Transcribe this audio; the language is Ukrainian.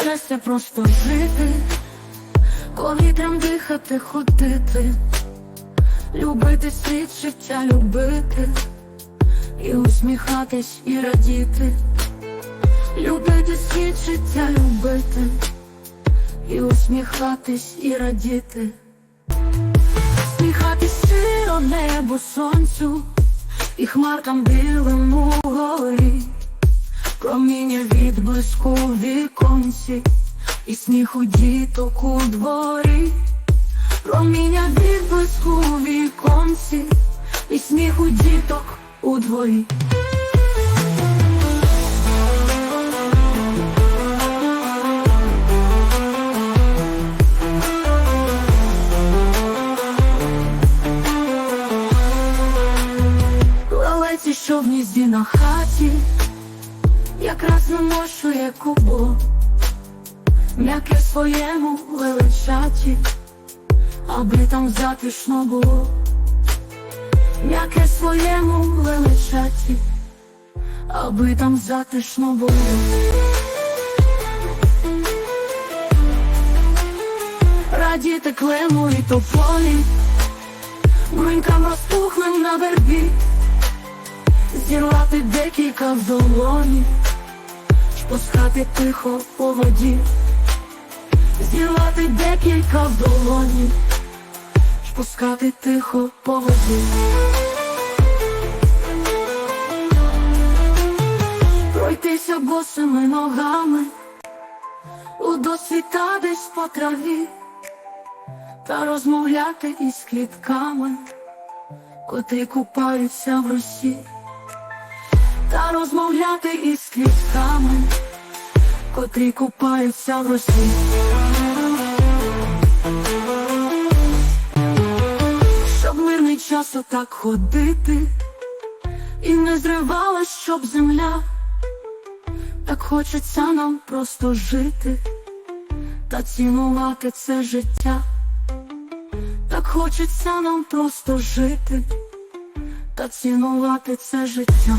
щастя просто жити, повітрям дихати, ходити, любити світ, життя любити, і усміхатись, і радіти, любити світ, життя любити, і усміхатись, і радіти, усміхатись щиро небу сонцю, і хмаркам білим у горі. Проміння відблиску в віконці і сміху діток у дворі, проміння відблиску в віконці і сміху діток у дворі. Що в гнізді на хаті якраз виношує кубо, м'яке своєму величаті, аби там затишно було, м'яке своєму величаті, аби там затишно було. Радіти клему і тополі, брунькам розпухлим на вербі, зірвати декілька в долоні, Пускати тихо по воді, зірвати декілька в долоні, Пускати тихо по воді. Пройтися босими ногами, у досвіта десь по траві, та розмовляти із квітками, котрі купаються в росі та розмовляти із квітками, котрі купаються в росі. Щоб мирний час отак ходити, і не зривалась, щоб земля, так хочеться нам просто жити, та цінувати це життя, так хочеться нам просто жити та цінувати це життя.